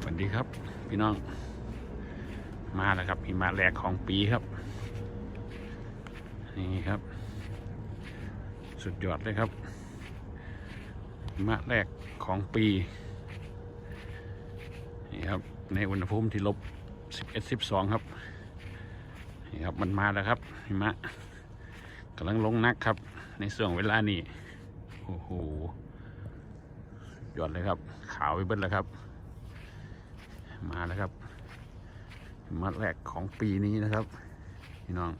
สวัสดีครับ พี่น้อง มาแล้วครับหิมะแรกของปีครับ นี่ครับ สุดยอดเลยครับหิมะแรกของปี นี่ครับ ในอุณหภูมิที่ลบ11 12 ครับ นี่ครับมันมาแล้วครับหิมะกำลังลงนักครับ ในส่วงเวลานี้ โอ้โหยอดเลยครับ ขาวไปเบิ้ลแล้วครับ มาแล้วครับ มัดแรกของปีนี้นะครับ พี่น้อง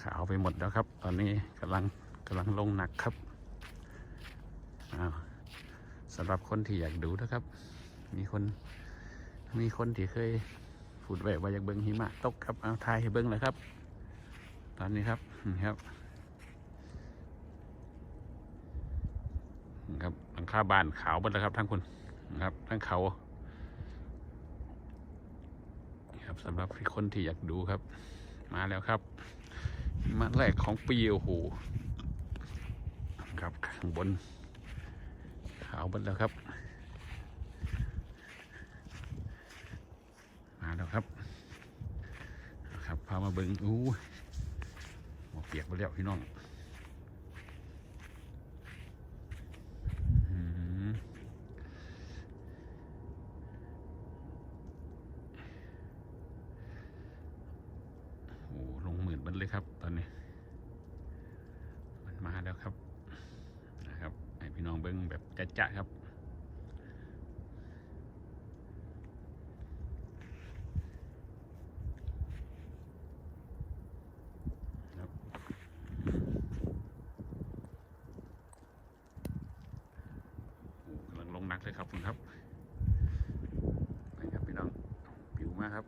ขาวไปหมดแล้วครับ ตอนนี้กำลังกำลังลงหนักครับสำหรับคนที่อยากดูนะครับ มีคนมีคนที่เคยพูดไว้ว่าอยากเบิ้งหิมะตกครับเอาทายให้เบิ้งเลยครับ ตอนนี้ครับนี่ครับนะครับหลังคาบ้านขาวหมดแล้วครับทั้งคนนะครับทั้งเขานะครับสำหรับคนที่อยากดูครับ มาแล้วครับ มาแรกของปีโอ้โหครับข้างบน ขาวหมดแล้วครับมาแล้วครับ ครับพามาเบิงอู้ เปียกไปแล้วพี่น้องอือหือโอ้ลงหมื่นมันเลยครับ ตอนนี้ มันมาแล้วครับ นะครับ ให้พี่น้องเบิ้งแบบจะๆครับครับโอ้กำลังลง หนักเลยครับคุณครับไปครับพี่น้องปิวมากครับ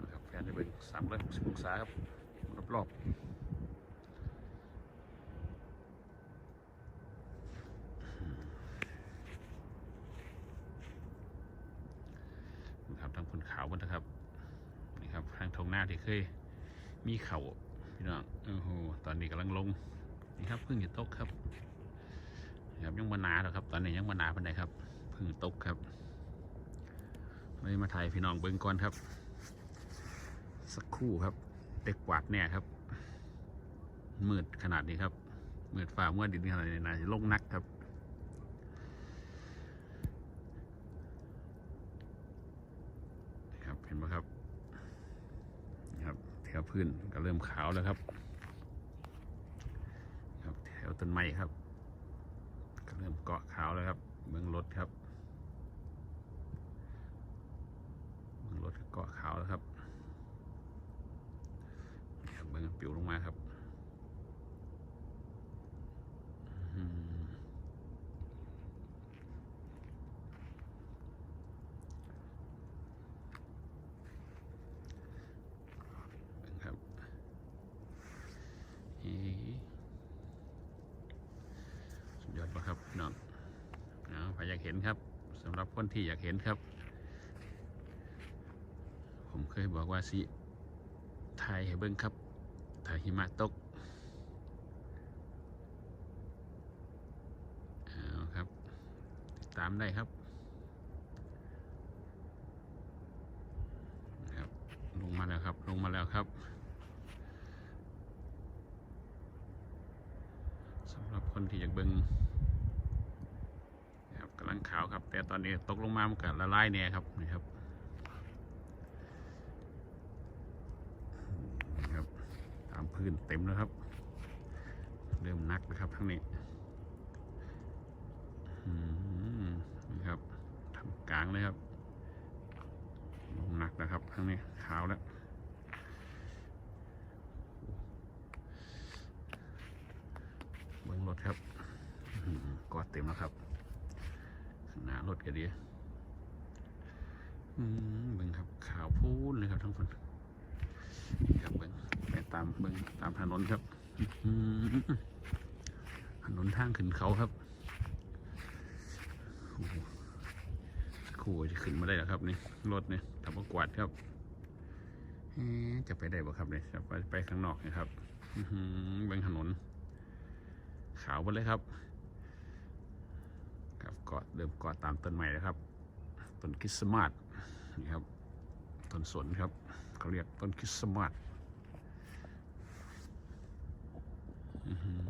นะครับแฟนจะเป็นสามร้อยหกสิบองศาครับรอบๆนะครับทั้งคนขาวหมดนะครับ นี่ครับทางทงห น้าที่เคยมีเข่าพี่น้องโอ้โหตอนนี้กำลังลงนี่ครับเพิ่งจะตกครับครับยังมาหนาแล้วครับ ตอนนี้ยังมาหนาเป็นไดครับเพิ่งตกครับเลยมาถ่ายพี่น้องเบิ้งก่อนครับ สักครู่ครับเด็กกวาดเนี่ยครับมืดขนาดนี้ครับมืดฟ้ามืดดินขนาดนี้น่าจะลงนักครับครับเห็นไหมครับ พื้นก็เริ่มขาวแล้วครับ ครับแถวต้นไม้ครับ ก็เริ่มเกาะขาวแล้วครับเมืองรถครับเมืองรถก็เกาะขาวแล้วครับนี่ครับเบื้องปิวลงมาครับอืมเบิ่งครับเฮ้สุดยอดปะครับพี่น้องเอาใครอยากเห็นครับ สำหรับคนที่อยากเห็นครับ ผมเคยบอกว่าสิถ่ายให้เบิ้งครับถ่ายหิมะตกเอาครับติดตามได้ครับครับ ลงมาแล้วครับ ลงมาแล้วครับสำหรับคนที่อยากเบิ้งนะครับกำลัง ขาวครับ แต่ตอนนี้ตกลงมามันก็ละลายแน่ครับนี่ครับครับตามพื้นเต็มแล้วครับ เริ่มนักนะครับทั้งนี้อืมนี่ครับทำกลางเลยครับลงหนักนะครับทั้งนี้ขาวแล้วเบิ้งรถครับกอดเต็มแล้วครับ หน้ารถก็ดีอืมเบิ้งครับขาวพูนเลยครับทั้งคนครับเบิ้งไปตามเบิ้งตามถนนครับถนนทางขึ้นเขาครับโอ้โหจะขึ้นมาได้แล้วครับนี่รถเนี่ยทำประกวาดครับจะไปได้บ่ครับเนี่ยจะไปไปข้างนอกนะครับอื้งถนนขาวหมดเลยครับ กาะเดิมเกาะตามต้นไม้นะครับต้นคริสต์มาสนี่ครับต้นสนครับเขาเรียกต้นคริสต์มาสอื้อหือ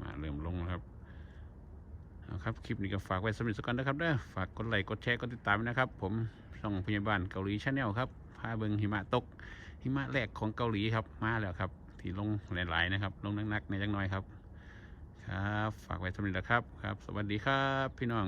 มาเริ่มลงแล้วครับเอาครับ คลิปนี้ก็ฝากไว้สำหรับสักก่อนนะครับเด้อฝากกดไลค์กดแชร์กดติดตามนะครับ ผมช่องพยาบาลเกาหลีชาแนลครับพาเบิงหิมะตกหิมะแรกของเกาหลีครับมาแล้วครับ ที่ลงหลายๆนะครับ ลงนักๆในจังน้อยครับ ครับ ฝากไว้สำหรับนะครับ ครับ สวัสดีครับ พี่น้อง